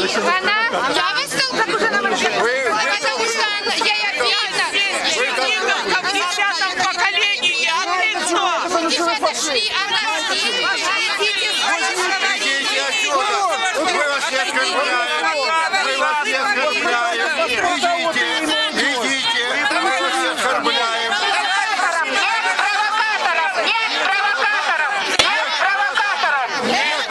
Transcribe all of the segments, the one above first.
Она, я выступила уже на потому что она- ей обидно. В десятом поколении от лицо. Девчата шли, она отсюда! Мы вас не оскорбляем! Мы вас не оскорбляем! Идите! Идите! Мы вас не оскорбляем! Нет провокаторов! Нет провокаторов! Нет провокаторов! Нет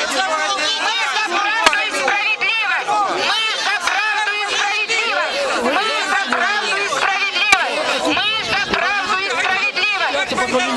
Мы за правду и справедливость! Мы за правду и справедливость! Мы за правду и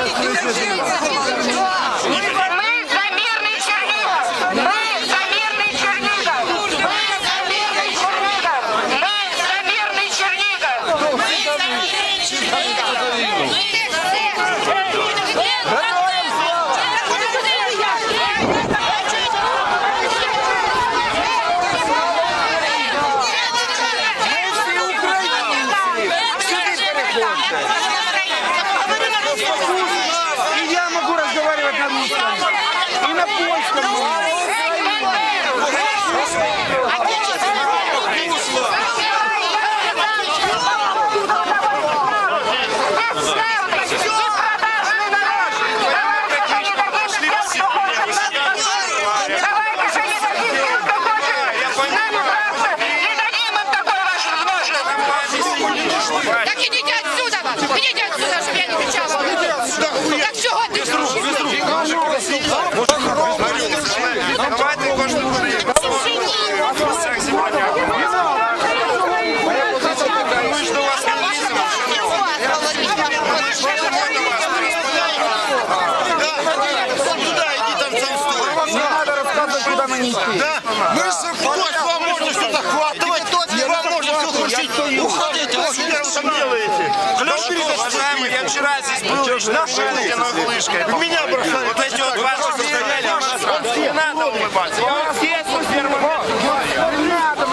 справедливость! Мы за мирный Чернигов! Мы за мирный Чернигов! Мы за мирный Чернигов! Мы за мирный Чернигов! Мы за мирный И я могу разговаривать на русском. И на польском. Так идите отсюда! Идите отсюда, чтобы я не кричала! Так чого ти не надо рассказывать, куда мы не идти. Да, мы же вот вам можно все захватывать, Ну, нас здесь наши нефтяной лыжкой. Меня бросали. Вот эти вот ваши составляли, не надо улыбаться. Я вот здесь вот первым. Не надо,